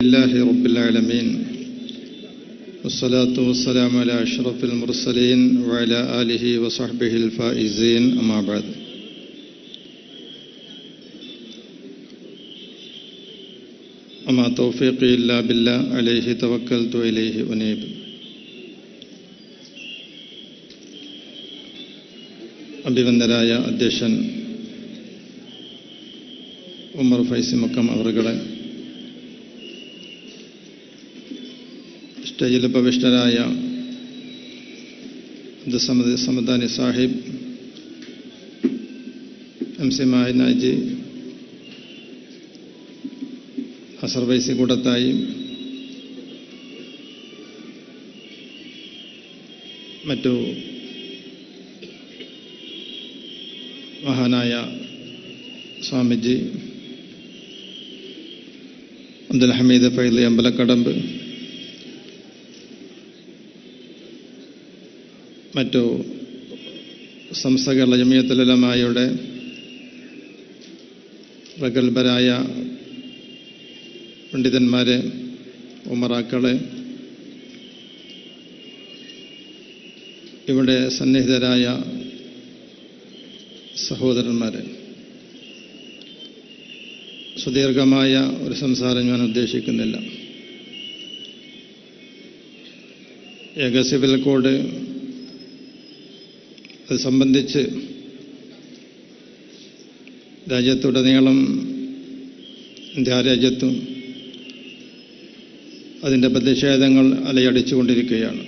لله رب العالمين والصلاة والسلام على أشرف المرسلين وعلى آله وصحبه الفائزين أما بعد أما توفيقي إلا بالله عليه توكلت وإليه أنيب അഭിവന്ദരായ അധ്യക്ഷൻ ഉമർ ഫൈസി മക്കം അവറുകളെ സ്റ്റേജിൽ ഇത് സമദാനി സാഹിബ് എം സി മായനാജി അസർ വൈസി കൂടത്തായി മറ്റു മഹാനായ സ്വാമിജി അബ്ദുൽ ഹമീദ് ഫൈലി അമ്പലക്കടമ്പ് മറ്റു സംസ്ഥകളുടെ ജമിയത്തുലമായുടെ പ്രഗത്ഭരായ പണ്ഡിതന്മാരെ ഉമറാക്കളെ ഇവിടെ സന്നിഹിതരായ സഹോദരന്മാരെ. സുദീർഘമായ ഒരു സംസാരം ഞാൻ ഉദ്ദേശിക്കുന്നില്ല. ഏക സിവിൽ കോഡ് അത് സംബന്ധിച്ച് രാജ്യത്തുടനീളം ഇന്ത്യ രാജ്യത്തും അതിന്റെ പ്രതിഷേധങ്ങൾ അലയടിച്ചുകൊണ്ടിരിക്കുകയാണ്.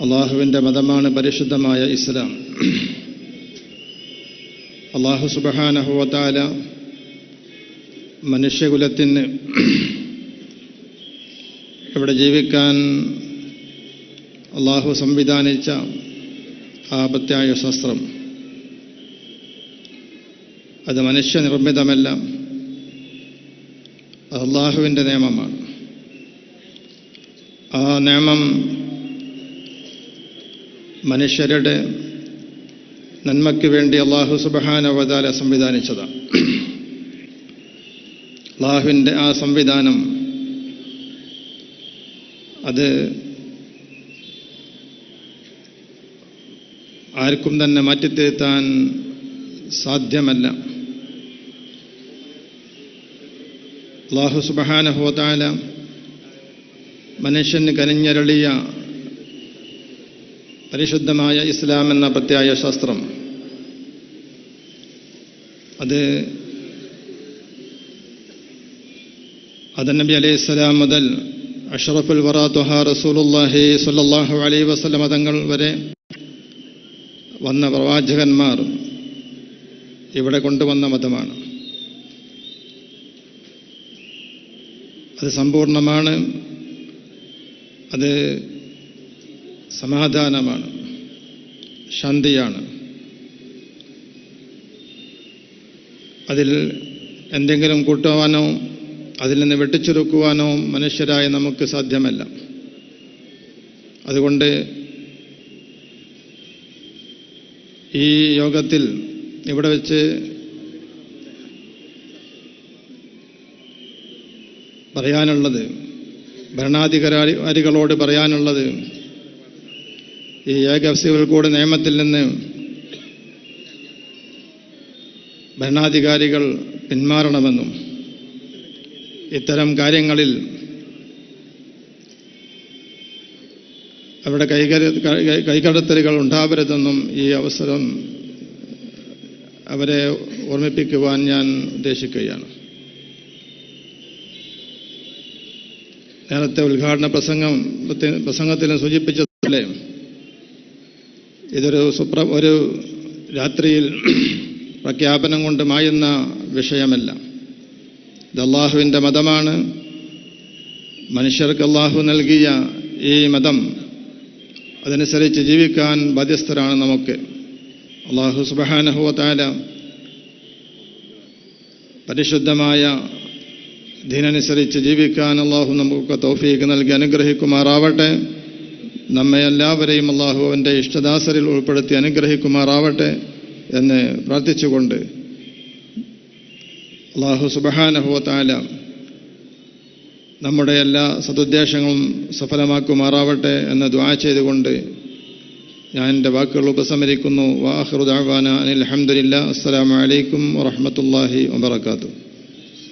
അള്ളാഹുവിന്റെ മതമാണ് പരിശുദ്ധമായ ഇസ്ലാം. അള്ളാഹു സുബഹാനഹുവത്താല മനുഷ്യകുലത്തിന് ഇവിടെ ജീവിക്കാൻ അള്ളാഹു സംവിധാനിച്ച ആപത്യായ ശസ്ത്രം. അത് മനുഷ്യനിർമ്മിതമല്ല അള്ളാഹുവിന്റെ നിയമമാണ്. ആ നിയമം മനുഷ്യരുടെ നന്മയ്ക്ക് വേണ്ടി അള്ളാഹു സുബഹാനവതാല സംവിധാനിച്ചതാണ്. അള്ളാഹുവിന്റെ ആ സംവിധാനം അത് ആർക്കും തന്നെ മാറ്റിത്തിരുത്താൻ സാധ്യമല്ല. അള്ളാഹു സുബഹാനഹോതാല മനുഷ്യന് കനിഞ്ഞരളിയ പരിശുദ്ധമായ ഇസ്ലാം എന്ന പ്രത്യായ ശാസ്ത്രം. അത് അതനബി അലൈഹി സ്വലാം മുതൽ അഷറഫുൽ വറാത്തുഹ റസൂലുല്ലാഹി സ്വല്ലല്ലാഹു അലൈ വസ്ലമതങ്ങൾ വരെ വന്ന പ്രവാചകന്മാർ ഇവിടെ കൊണ്ടുവന്ന മതമാണ്. അത് സമ്പൂർണമാണ്. അത് സമാധാനമാണ്. ശാന്തിയാണ്. അതിൽ എന്തെങ്കിലും കൂട്ടുവാനോ അതിൽ നിന്ന് വെട്ടിച്ചുരുക്കുവാനോ മനുഷ്യരായ നമുക്ക് സാധ്യമല്ല. അതുകൊണ്ട് ഈ യോഗത്തിൽ ഇവിടെ വെച്ച് പറയാനുള്ളത് ഭരണാധികാരികളോട് പറയാനുള്ളത് ഈ ഏകസികൾ കൂടെ നിയമത്തിൽ നിന്ന് ഭരണാധികാരികൾ പിന്മാറണമെന്നും ഇത്തരം കാര്യങ്ങളിൽ അവിടെ കൈകര കൈകടത്തലുകൾ ഉണ്ടാവരുതെന്നും ഈ അവസരം അവരെ ഓർമ്മിപ്പിക്കുവാൻ ഞാൻ ഉദ്ദേശിക്കുകയാണ്. നേരത്തെ ഉദ്ഘാടന പ്രസംഗം പ്രസംഗത്തിൽ സൂചിപ്പിച്ചതുപോലെ ഇതൊരു സുപ്ര ഒരു രാത്രിയിൽ പ്രഖ്യാപനം കൊണ്ട് മായുന്ന വിഷയമല്ല. ഇത് അള്ളാഹുവിന്റെ മതമാണ്. മനുഷ്യർക്ക് അള്ളാഹു നൽകിയ ഈ മതം അതനുസരിച്ച് ജീവിക്കാൻ ബാധ്യസ്ഥരാണ് നമുക്ക്. അള്ളാഹു സുബഹാനഹുവത്താല പരിശുദ്ധമായ ദീനനുസരിച്ച് ജീവിക്കാൻ അള്ളാഹു നമുക്ക് തൗഫീക്ക് നൽകി അനുഗ്രഹിക്കുമാറാവട്ടെ. നമ്മെ എല്ലാവരെയും അള്ളാഹു അവന്റെ ഇഷ്ടദാസരിൽ ഉൾപ്പെടുത്തി അനുഗ്രഹിക്കുമാറാവട്ടെ എന്ന് പ്രാർത്ഥിച്ചുകൊണ്ട് അള്ളാഹു സുബഹാനഹുവത്താല നമ്മുടെ എല്ലാ സതുദ്ദേശങ്ങളും സഫലമാക്കുമാറാവട്ടെ എന്ന് ദ്വാ ചെയ്തുകൊണ്ട് ഞാൻ എന്റെ വാക്കുകൾ ഉപസമരിക്കുന്നു വാഹൃദാൻ അനിൽ അഹമ്മദില്ല അസ്സലാമലൈക്കും വറഹമത്തല്ലാഹി വബർക്കാത്തു